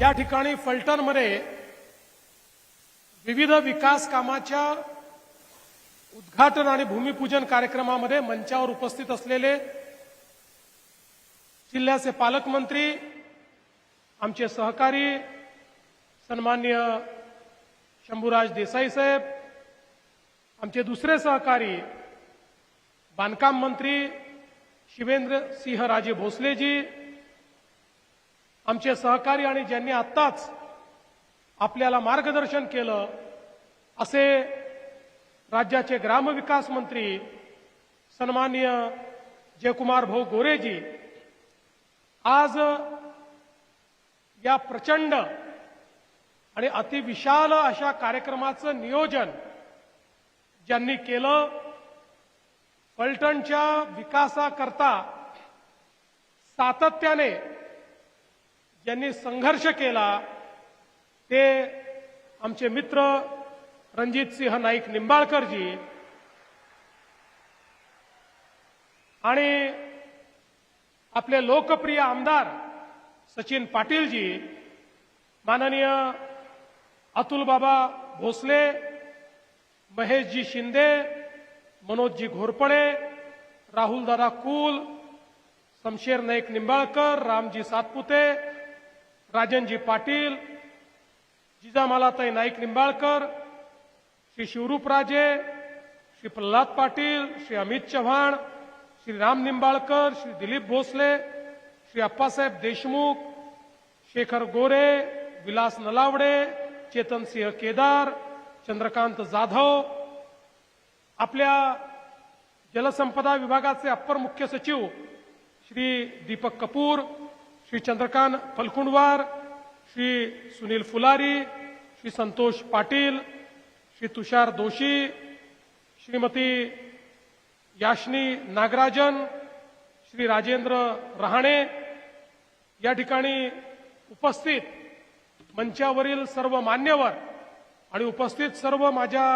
या ठिकाणी फलटणमध्ये विविध विकास कामाच्या उद्घाटन आणि भूमिपूजन कार्यक्रमामध्ये मंचावर उपस्थित असलेले जिल्ह्याचे पालकमंत्री आमचे सहकारी सन्मान्य शंभूराज देसाई साहेब आमचे दुसरे सहकारी बांधकाम मंत्री शिवेंद्र सिंह राजे भोसलेजी आमचे सहकारी आणि ज्यांनी आत्ताच आपल्याला मार्गदर्शन केलं असे राज्याचे ग्रामविकास मंत्री सन्माननीय जयकुमार भाऊ गोरेजी आज या प्रचंड आणि अतिविशाल अशा कार्यक्रमाचं नियोजन ज्यांनी केलं फलटणच्या विकासाकरता सातत्याने ज्यांनी संघर्ष केला ते आमचे मित्र रणजित सिंह नाईक निंबाळकरजी आणि आपले लोकप्रिय आमदार सचिन पाटीलजी माननीय अतुलबाबा भोसले महेशजी शिंदे मनोजजी घोरपडे राहुलदादा कुल शमशेर नाईक निंबाळकर रामजी सातपुते राजनजी पाटील जिजामालाताई नाईक निंबाळकर श्री शिवरूपराजे श्री प्रल्हाद पाटील श्री अमित चव्हाण श्री राम निंबाळकर श्री दिलीप भोसले श्री अप्पासाहेब देशमुख शेखर गोरे विलास नलावडे चेतनसिंह केदार चंद्रकांत जाधव. आपल्या जलसंपदा विभागाचे अप्पर मुख्य सचिव श्री दीपक कपूर श्री चंद्रकांत फलकुंडवार श्री सुनील फुलारी श्री संतोष पाटील श्री तुषार दोशी श्रीमती याशनी नागराजन श्री राजेंद्र रहाणे या ठिकाणी उपस्थित मंचावरील सर्व मान्यवर आणि उपस्थित सर्व माझ्या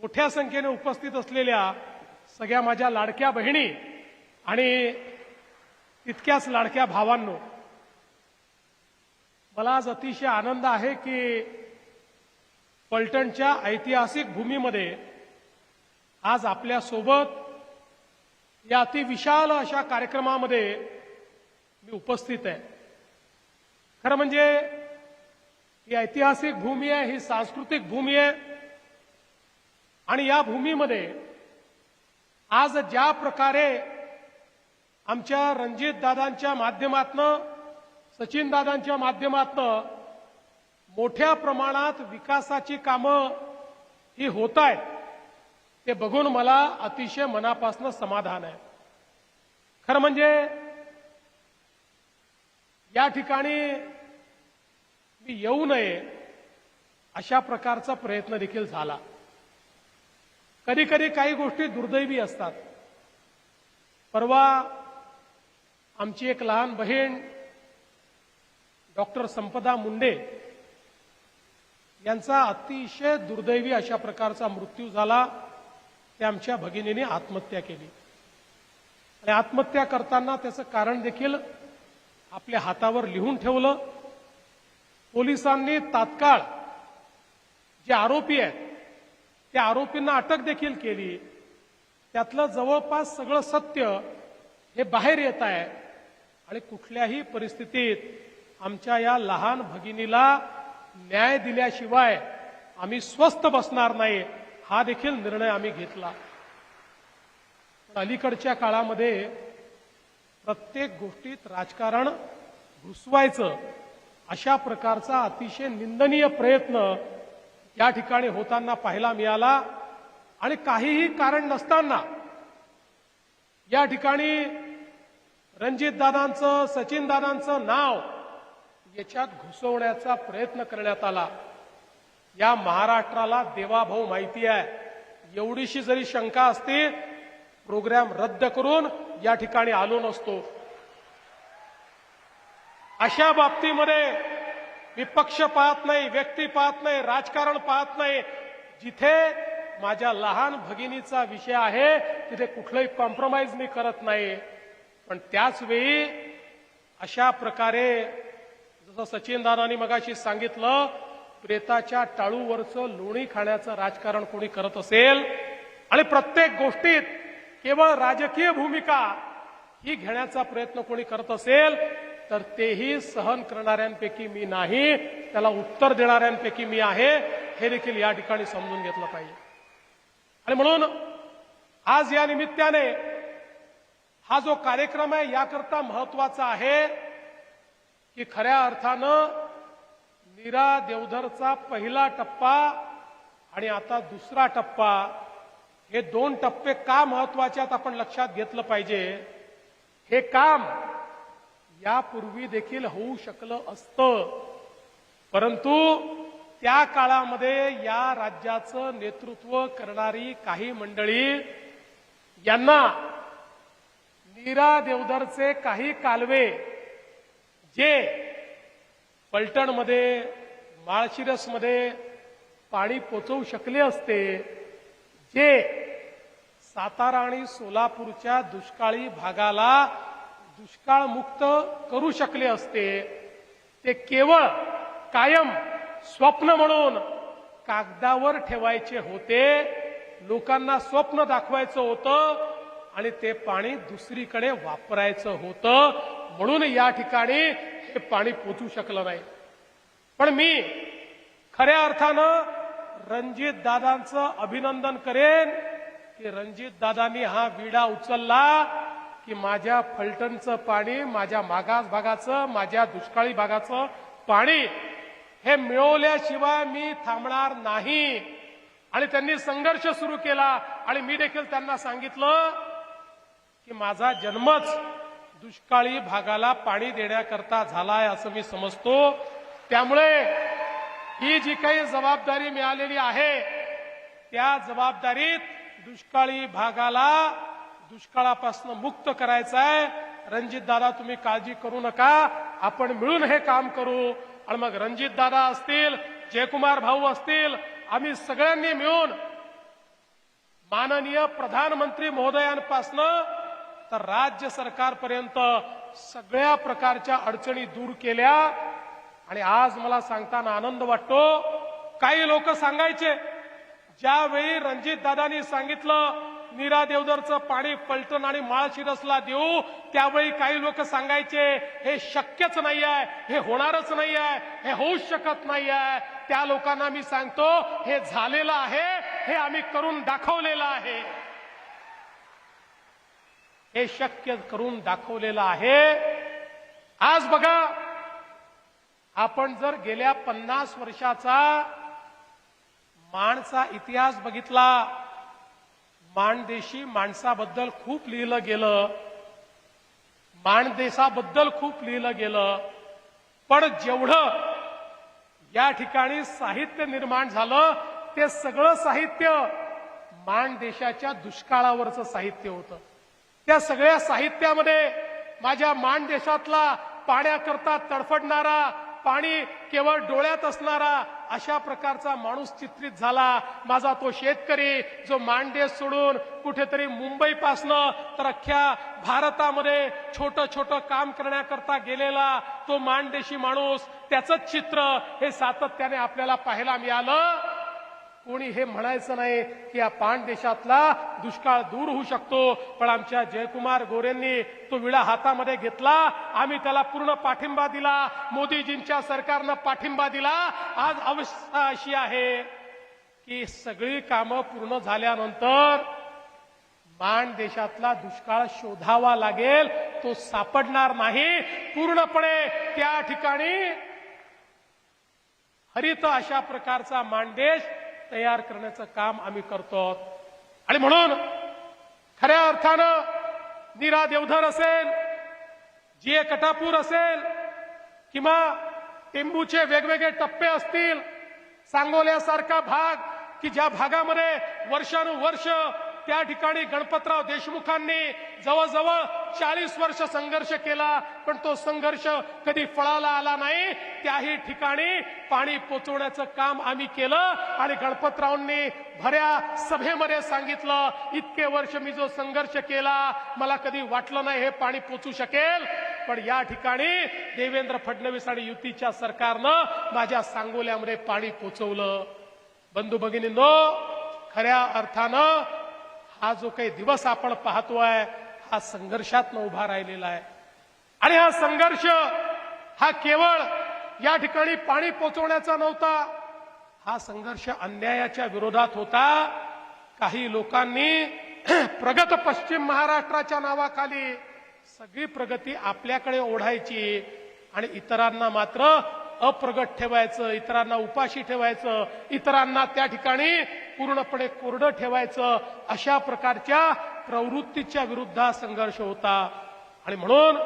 मोठ्या संख्येने उपस्थित असलेल्या सगळ्या माझ्या लाडक्या बहिणी आणि तितक्याच लाडक्या भावांनो मला आज अतिशय आनंद आहे की पलटणच्या ऐतिहासिक भूमीमध्ये आज आपल्यासोबत या अतिविशाल अशा कार्यक्रमामध्ये मी उपस्थित आहे. खरं म्हणजे ही ऐतिहासिक भूमी आहे ही सांस्कृतिक भूमी आहे आणि या भूमीमध्ये आज ज्या प्रकारे आमच्या रणजित दादांच्या माध्यमातनं सचिन दादांच्या माध्यमातनं मोठ्या प्रमाणात विकासाची कामं ही होत आहेत ते बघून मला अतिशय मनापासून समाधान आहे. खरं म्हणजे या ठिकाणी मी येऊ नये अशा प्रकारचा प्रयत्न देखील झाला. कधी कधी काही गोष्टी दुर्दैवी असतात. परवा आमची एक लहान बहीण डॉक्टर संपदा मुंडे यांचा अतिशय दुर्दैवी अशा प्रकारचा मृत्यू झाला. ते आमच्या भगिनीने आत्महत्या केली. आणि आत्महत्या करताना त्याचं कारण देखील आपल्या हातावर लिहून ठेवलं. पोलिसांनी तात्काळ जे आरोपी आहेत त्या आरोपींना अटक देखील केली. त्यातलं जवळपास सगळं सत्य हे बाहेर येत आहे. आणि कुठल्याही परिस्थितीत आमच्या या लहान भगिनीला न्याय दिल्याशिवाय आम्ही स्वस्थ बसणार नाही हा देखील निर्णय आम्ही घेतला. अलीकडच्या काळामध्ये प्रत्येक गोष्टीत राजकारण घुसवायचं अशा प्रकारचा अतिशय निंदनीय प्रयत्न या ठिकाणी होताना पाहायला मिळाला. आणि काहीही कारण नसताना या ठिकाणी रणजित दादांचं सचिन दादांचं नाव याच्यात घुसवण्याचा प्रयत्न करण्यात आला. या महाराष्ट्राला देवाभाऊ माहिती आहे. एवढीशी जरी शंका असती प्रोग्राम रद्द करून या ठिकाणी आलो नसतो. अशा बाबतीमध्ये मी पक्ष पाहत नाही व्यक्ती पाहत नाही राजकारण पाहत नाही. जिथे माझ्या लहान भगिनीचा विषय आहे तिथे कुठलंही कॉम्प्रोमाइज मी करत नाही. पण त्याच वेळी अशा प्रकारे जसं सचिन दादानी मगाशी सांगितलं प्रेताच्या टाळूवरचं लोणी खाण्याचं राजकारण कोणी करत असेल आणि प्रत्येक गोष्टीत केवळ राजकीय भूमिका ही घेण्याचा प्रयत्न कोणी करत असेल तर तेही सहन करणाऱ्यांपैकी मी नाही त्याला उत्तर देणाऱ्यांपैकी मी आहे हे देखील या ठिकाणी समजून घेतलं पाहिजे. आणि म्हणून आज या निमित्ताने हा जो कार्यक्रम आहे याकरता महत्त्वाचा आहे की खऱ्या अर्थानं नीरा देवधरचा पहिला टप्पा आणि आता दुसरा टप्पा हे दोन टप्पे का महत्त्वाचे आहेत आपण लक्षात घेतलं पाहिजे. हे काम यापूर्वी देखील होऊ शकलं असतं. परंतु त्या काळामध्ये या राज्याचं नेतृत्व करणारी काही मंडळी यांना नीरा देवधरचे काही कालवे जे पलटणमध्ये माळशिरसमध्ये पाणी पोचवू शकले असते जे सातारा आणि सोलापूरच्या दुष्काळी भागाला दुष्काळमुक्त करू शकले असते ते केवळ कायम स्वप्न म्हणून कागदावर ठेवायचे होते लोकांना स्वप्न दाखवायचं होतं आणि ते पाणी दुसरीकडे वापरायचं होतं. म्हणून या ठिकाणी हे पाणी पोचू शकलं नाही. पण मी खऱ्या अर्थानं रणजित दादांचं अभिनंदन करेन की रणजित दादांनी हा विडा उचलला की माझ्या फलटणचं पाणी माझ्या मागास भागाचं माझ्या दुष्काळी भागाचं पाणी हे मिळवल्याशिवाय मी थांबणार नाही. आणि त्यांनी संघर्ष सुरू केला आणि मी देखील त्यांना सांगितलं की माझा जन्मच दुष्काळी भागाला पाणी देण्याकरता झालाय असं मी समजतो. त्यामुळे ही जी काही जबाबदारी मिळालेली आहे त्या जबाबदारीत दुष्काळी भागाला दुष्काळापासून मुक्त करायचं आहे रणजित दादा तुम्ही काळजी करू नका. आपण मिळून हे काम करू. आणि मग रणजित दादा असतील जयकुमार भाऊ असतील आम्ही सगळ्यांनी मिळून माननीय प्रधानमंत्री महोदयांपासनं तर राज्य सरकारपर्यंत सगळ्या प्रकारच्या अडचणी दूर केल्या. आणि आज मला सांगताना आनंद वाटतो. काही लोक सांगायचे ज्यावेळी रणजित दादानी सांगितलं नीरा देवदरचं पाणी पलटण आणि माळशिरसला देऊ त्यावेळी काही लोक सांगायचे हे शक्यच नाही आहे हे होणारच नाही आहे हे होऊच शकत नाही आहे त्या लोकांना मी सांगतो हे झालेलं आहे हे आम्ही करून दाखवलेलं आहे. हे शक्य करून दाखवलेलं आहे. आज बघा आपण जर गेल्या पन्नास वर्षाचा माणचा इतिहास बघितला माणदेशी माणसाबद्दल खूप लिहिलं गेलं माणदेशाबद्दल खूप लिहिलं गेलं पण जेवढं या ठिकाणी साहित्य निर्माण झालं ते सगळं साहित्य माणदेशाच्या दुष्काळावरचं साहित्य होतं. त्या सगळ्या साहित्यामध्ये माझ्या मान देशातला पाण्याकरता तडफडणारा पाणी केवळ डोळ्यात असणारा अशा प्रकारचा माणूस चित्रित झाला. माझा तो शेतकरी जो मांडेस सोडून कुठेतरी मुंबईपासनं तर अख्ख्या भारतामध्ये छोटं छोटं काम करण्याकरता गेलेला तो मांडेशी माणूस त्याचंच चित्र हे सातत्याने आपल्याला पाहायला मिळालं. कोणी हे म्हणायचं नाही की या पाण देशातला दुष्काळ दूर होऊ शकतो पण आमच्या जयकुमार गोरेंनी तो विळा हातामध्ये घेतला आम्ही त्याला पूर्ण पाठिंबा दिला मोदीजींच्या सरकारनं पाठिंबा दिला. आज अवस्था अशी आहे की सगळी कामं पूर्ण झाल्यानंतर मान देशातला दुष्काळ शोधावा लागेल तो सापडणार नाही. पूर्णपणे त्या ठिकाणी हरित अशा प्रकारचा मानदेश तयार करण्याचं काम आम्ही करतो आणि म्हणून खऱ्या अर्थानं नीरा देवधर असेल जी कटापूर असेल किंवा टेंबूचे वेगवेगळे टप्पे असतील सांगोल्यासारखा भाग की ज्या भागामध्ये वर्षानुवर्ष त्या ठिकाणी गणपतराव देशमुखांनी जवळजवळ चाळीस वर्ष संघर्ष केला पण तो संघर्ष कधी फळाला आला नाही. त्याही ठिकाणी पाणी पोचवण्याचं काम आम्ही केलं आणि गणपतरावांनी भऱ्या सभेमध्ये सांगितलं इतके वर्ष मी जो संघर्ष केला मला कधी वाटलं नाही हे पाणी पोचू शकेल. पण या ठिकाणी देवेंद्र फडणवीस आणि युतीच्या सरकारनं माझ्या सांगोल्यामध्ये पाणी पोचवलं. बंधू भगिनींनो खऱ्या अर्थानं हा जो काही दिवस आपण पाहतोय हा संघर्षातनं उभा राहिलेला आहे. आणि हा संघर्ष हा केवळ या ठिकाणी पाणी पोचवण्याचा नव्हता हा संघर्ष अन्यायाच्या विरोधात होता. काही लोकांनी प्रगत पश्चिम महाराष्ट्राच्या नावाखाली सगळी प्रगती आपल्याकडे ओढायची आणि इतरांना मात्र अप्रगत ठेवायचं इतरांना उपाशी ठेवायचं इतरांना त्या ठिकाणी पूर्णपणे कोरडं ठेवायचं अशा प्रकारच्या प्रवृत्तीच्या विरुद्ध संघर्ष होता. आणि म्हणून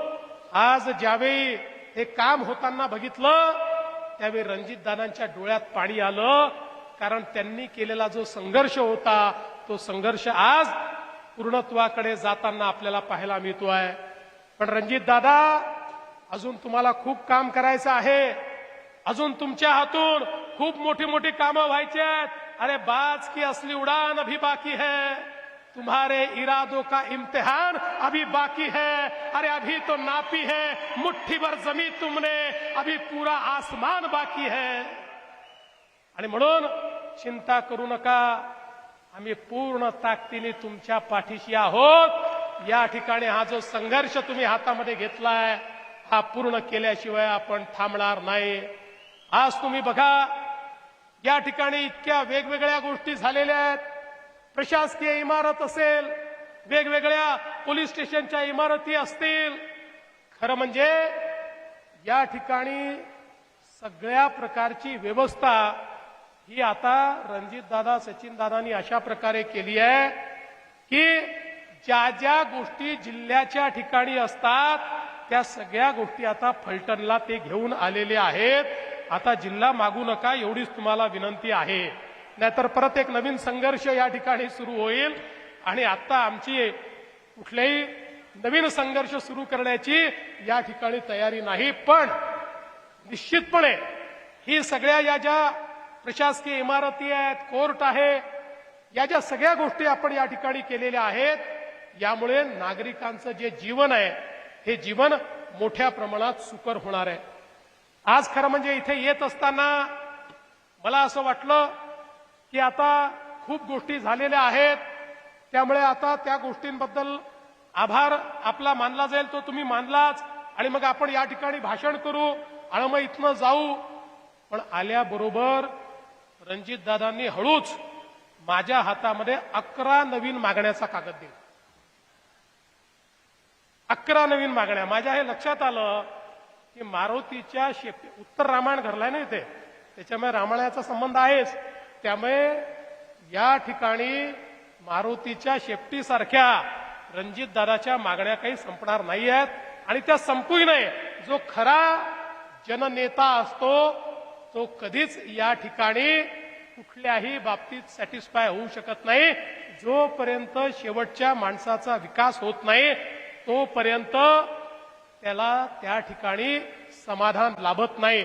आज ज्यावेळी हे काम होताना बघितलं त्यावेळी रणजितदादांच्या डोळ्यात पाणी आलं. कारण त्यांनी केलेला जो संघर्ष होता तो संघर्ष आज पूर्णत्वाकडे जाताना आपल्याला पाहायला मिळतो आहे पण रणजितदादा अजून तुम्हाला खूप काम करायचं आहे. अजून तुमच्या हातून खूप मोठी मोठी कामं व्हायची आहेत. अरे बाज की असली उड़ान अभी बाकी है. तुम्हारे इरादों का इम्तिहान अभी बाकी है। अरे अभी तो नापी है। मुट्ठी भर जमी तुमने। अभी पूरा आसमान बाकी है। आणि म्हणून चिंता करू नका। आम्ही पूर्ण ताकदीने तुमच्या पाठीशी आहोत। या ठिकाणी हा जो संघर्ष तुम्ही हातामध्ये घेतलाय हा पूर्ण केल्याशिवाय आपण थांबणार नाही। आज तुम्ही बघा या ठिकाणी इतक्या वेगवेगळ्या गोष्टी झालेल्या आहेत। प्रशासकीय इमारत असेल वेगवेगळ्या पोलीस स्टेशनच्या इमारती असतील खरं म्हणजे या ठिकाणी सगळ्या प्रकारची व्यवस्था ही आता रणजितदादा सचिनदादांनी अशा प्रकारे केली आहे की ज्या ज्या गोष्टी जिल्ह्याच्या ठिकाणी असतात त्या सगळ्या गोष्टी आता फलटणला ते घेऊन आलेले आहेत. आता जिल्हा मागू नका एवढीच तुम्हाला विनंती आहे. नाहीतर परत एक नवीन संघर्ष या ठिकाणी सुरू होईल. आणि आता आमची कुठल्याही नवीन संघर्ष सुरू करण्याची या ठिकाणी तयारी नाही. पण निश्चितपणे ही सगळ्या या ज्या प्रशासकीय इमारती आहेत कोर्ट आहे या ज्या सगळ्या गोष्टी आपण या ठिकाणी केलेल्या आहेत यामुळे नागरिकांचं जे जीवन आहे हे जीवन मोठ्या प्रमाणात सुकर होणार आहे. आज खरं म्हणजे इथे येत असताना मला असं वाटलं की आता खूप गोष्टी झालेल्या आहेत. त्यामुळे आता त्या गोष्टींबद्दल आभार आपला मानला जाईल तो तुम्ही मानलाच. आणि मग आपण या ठिकाणी भाषण करू आणि मग इथनं जाऊ. पण आल्याबरोबर रणजितदादांनी हळूच माझ्या हातामध्ये अकरा नवीन मागण्याचा कागद दिला. अकरा नवीन मागण्या. माझ्या हे लक्षात आलं की मारुतीच्या शेप उत्तर रामायण घडलाय ना इथे? त्याच्यामुळे रामायणाचा संबंध आहेच. त्यामुळे या ठिकाणी मारुतीच्या शेपटीसारख्या रणजितदादाच्या मागण्या काही संपणार नाही आहेत आणि त्या संपूही नाही जो खरा जननेता असतो तो कधीच या ठिकाणी कुठल्याही बाबतीत सॅटिस्फाय होऊ शकत नाही. जोपर्यंत शेवटच्या माणसाचा विकास होत नाही तोपर्यंत त्याला त्या ठिकाणी समाधान लाभत नाही.